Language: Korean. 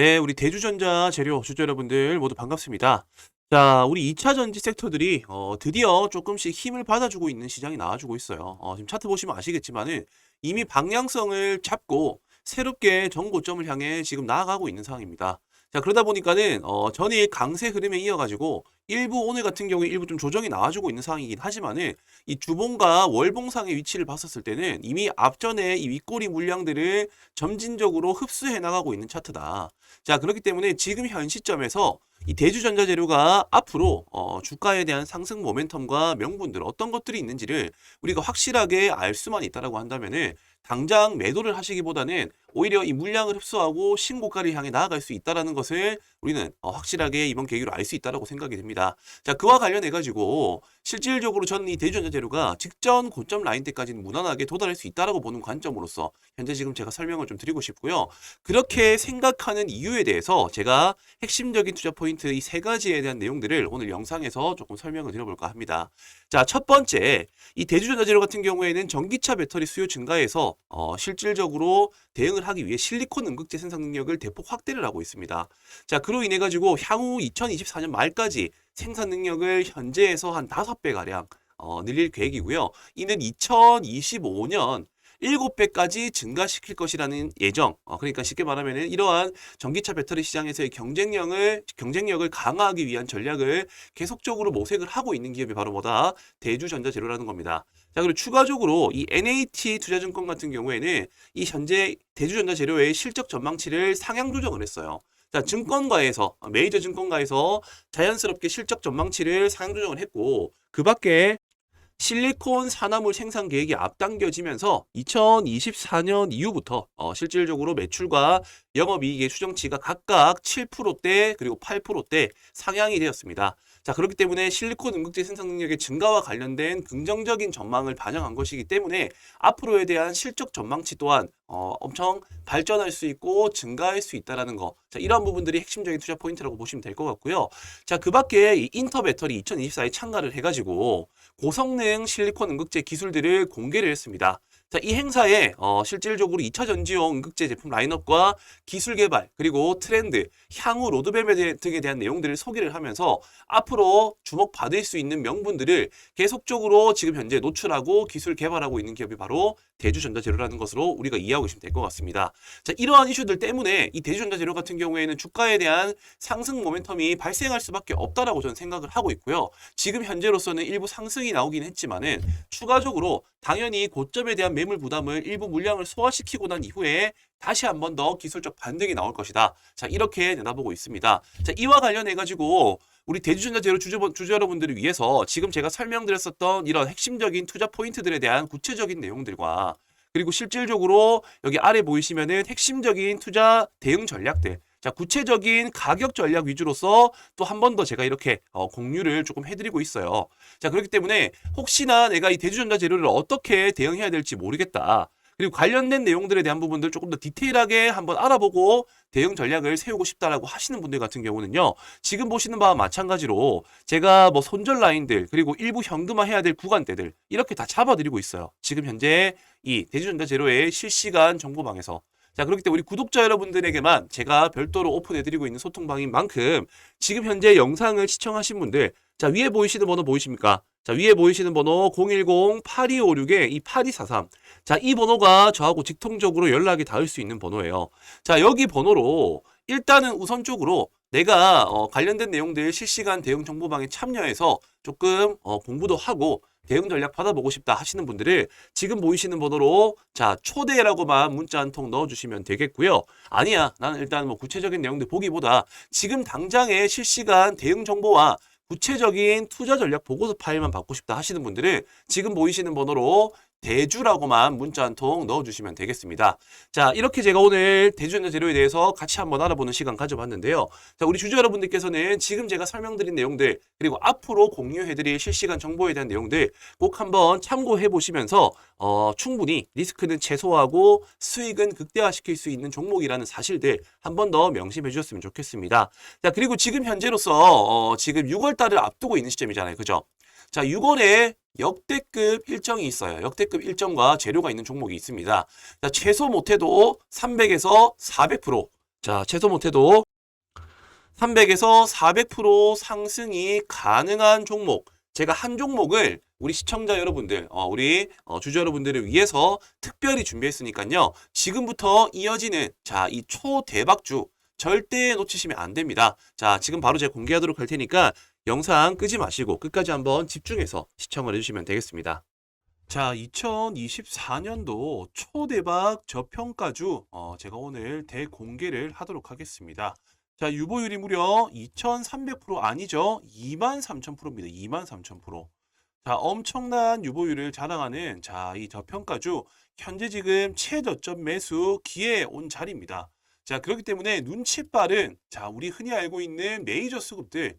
네, 우리 대주전자 재료 주주 여러분들 모두 반갑습니다. 자, 우리 2차 전지 섹터들이 어, 드디어 조금씩 힘을 받아주고 있는 시장이 나와주고 있어요. 어, 지금 차트 보시면 아시겠지만은 이미 방향성을 잡고 새롭게 정고점을 향해 지금 나아가고 있는 상황입니다. 자, 그러다 보니까는 어, 전일 강세 흐름에 이어가지고 일부 오늘 같은 경우에 일부 좀 조정이 나와주고 있는 상황이긴 하지만은 이 주봉과 월봉상의 위치를 봤었을 때는 이미 앞전에 이 윗꼬리 물량들을 점진적으로 흡수해 나가고 있는 차트다. 자, 그렇기 때문에 지금 현 시점에서 이 대주전자 재료가 앞으로 어, 주가에 대한 상승 모멘텀과 명분들 어떤 것들이 있는지를 우리가 확실하게 알 수만 있다라고 한다면은 당장 매도를 하시기보다는 오히려 이 물량을 흡수하고 신고가를 향해 나아갈 수 있다라는 것을 우리는 어, 확실하게 이번 계기로 알 수 있다라고 생각이 됩니다. 자, 그와 관련해 가지고 실질적으로 저는 이 대주전자 재료가 직전 고점 라인 때까지는 무난하게 도달할 수 있다라고 보는 관점으로서 현재 지금 제가 설명을 좀 드리고 싶고요. 그렇게 생각하는 이유에 대해서 제가 핵심적인 투자 포인트 이 세 가지에 대한 내용들을 오늘 영상에서 조금 설명을 드려볼까 합니다. 자, 첫 번째, 이 대주전자 재료 같은 경우에는 전기차 배터리 수요 증가에서 어, 실질적으로 대응을 하기 위해 실리콘 응급제 생산 능력을 대폭 확대를 하고 있습니다. 자, 그로 인해 가지고 향후 2024년 말까지 생산 능력을 현재에서 한 5배 가량 어, 늘릴 계획이고요. 이는 2025년 7배까지 증가시킬 것이라는 예정. 어, 그러니까 쉽게 말하면은 이러한 전기차 배터리 시장에서의 경쟁력을 경쟁력을 강화하기 위한 전략을 계속적으로 모색을 하고 있는 기업이 바로 뭐다? 대주전자재료라는 겁니다. 자, 그리고 추가적으로 이 NAT 투자증권 같은 경우에는 이 현재 대주전자재료의 실적 전망치를 상향 조정을 했어요. 자, 증권가에서 메이저 증권가에서 자연스럽게 실적 전망치를 상향 조정을 했고 그 밖에 실리콘 산화물 생산 계획이 앞당겨지면서 2024년 이후부터 어, 실질적으로 매출과 영업이익의 추정치가 각각 7%대 그리고 8%대 상향이 되었습니다. 자 그렇기 때문에 실리콘 응급제 생산 능력의 증가와 관련된 긍정적인 전망을 반영한 것이기 때문에 앞으로에 대한 실적 전망치 또한 어, 엄청 발전할 수 있고 증가할 수 있다라는 거. 자 이러한 부분들이 핵심적인 투자 포인트라고 보시면 될 것 같고요. 자 그 밖에 이 인터 배터리 2024에 참가를 해가지고 고성능 실리콘 응급제 기술들을 공개를 했습니다. 자, 이 행사에 어, 실질적으로 2차 전지용 응급제 제품 라인업과 기술 개발 그리고 트렌드, 향후 로드맵에 대, 등에 대한 내용들을 소개를 하면서 앞으로 주목받을 수 있는 명분들을 계속적으로 지금 현재 노출하고 기술 개발하고 있는 기업이 바로 대주전자재료라는 것으로 우리가 이해하고 계시면 될 것 같습니다. 자, 이러한 이슈들 때문에 이 대주전자재료 같은 경우에는 주가에 대한 상승 모멘텀이 발생할 수밖에 없다라고 저는 생각을 하고 있고요. 지금 현재로서는 일부 상승이 나오긴 했지만은 추가적으로 당연히 고점에 대한 매물 부담을 일부 물량을 소화시키고 난 이후에 다시 한 번 더 기술적 반등이 나올 것이다. 자, 이렇게 내다보고 있습니다. 자, 이와 관련해 가지고 우리 대주전자 재료 주주, 주주 여러분들을 위해서 지금 제가 설명드렸었던 이런 핵심적인 투자 포인트들에 대한 구체적인 내용들과 그리고 실질적으로 여기 아래 보이시면은 핵심적인 투자 대응 전략들 자, 구체적인 가격 전략 위주로서 또 한 번 더 제가 이렇게 어, 공유를 조금 해드리고 있어요. 자, 그렇기 때문에 혹시나 내가 이 대주전자 재료를 어떻게 대응해야 될지 모르겠다. 그리고 관련된 내용들에 대한 부분들 조금 더 디테일하게 한번 알아보고 대응 전략을 세우고 싶다라고 하시는 분들 같은 경우는요. 지금 보시는 바와 마찬가지로 제가 뭐 손절 라인들 그리고 일부 현금화 해야 될 구간대들 이렇게 다 잡아드리고 있어요. 지금 현재 이 대주전자 재료의 실시간 정보방에서 자, 그렇기 때문에 우리 구독자 여러분들에게만 제가 별도로 오픈해드리고 있는 소통방인 만큼 지금 현재 영상을 시청하신 분들 자, 위에 보이시는 번호 보이십니까? 자, 위에 보이시는 번호 010-8256에 이 8243. 자, 이 번호가 저하고 직통적으로 연락이 닿을 수 있는 번호예요. 자, 여기 번호로 일단은 우선적으로 내가 어, 관련된 내용들 실시간 대응 정보방에 참여해서 조금 어, 공부도 하고 대응 전략 받아보고 싶다 하시는 분들을 지금 보이시는 번호로 자 초대라고만 문자 한 통 넣어주시면 되겠고요. 아니야 나는 일단 뭐 구체적인 내용들 보기보다 지금 당장의 실시간 대응 정보와 구체적인 투자 전략 보고서 파일만 받고 싶다 하시는 분들은 지금 보이시는 번호로 대주라고만 문자 한 통 넣어주시면 되겠습니다. 자, 이렇게 제가 오늘 대주전자 재료에 대해서 같이 한번 알아보는 시간 가져봤는데요. 자, 우리 주주 여러분들께서는 지금 제가 설명드린 내용들, 그리고 앞으로 공유해드릴 실시간 정보에 대한 내용들 꼭 한번 참고해 보시면서, 어, 충분히 리스크는 최소화하고 수익은 극대화시킬 수 있는 종목이라는 사실들 한 번 더 명심해 주셨으면 좋겠습니다. 자, 그리고 지금 현재로서, 어, 지금 6월 달을 앞두고 있는 시점이잖아요. 그죠? 자, 6월에 역대급 일정이 있어요. 역대급 일정과 재료가 있는 종목이 있습니다. 자, 최소 못해도 300에서 400%, 자, 최소 못해도 300에서 400% 상승이 가능한 종목. 제가 한 종목을 우리 시청자 여러분들, 어, 우리 어, 주주 여러분들을 위해서 특별히 준비했으니까요. 지금부터 이어지는 자, 이 초대박주 절대 놓치시면 안 됩니다. 자, 지금 바로 제가 공개하도록 할 테니까 영상 끄지 마시고 끝까지 한번 집중해서 시청을 해주시면 되겠습니다. 자, 2024년도 초대박 저평가주 어, 제가 오늘 대공개를 하도록 하겠습니다. 자, 유보율이 무려 2,300% 아니죠? 23,000%입니다. 23,000%. 자, 엄청난 유보율을 자랑하는 자, 이 저평가주 현재 지금 최저점 매수 기회에 온 자리입니다. 자, 그렇기 때문에 눈치 빠른 자, 우리 흔히 알고 있는 메이저 수급들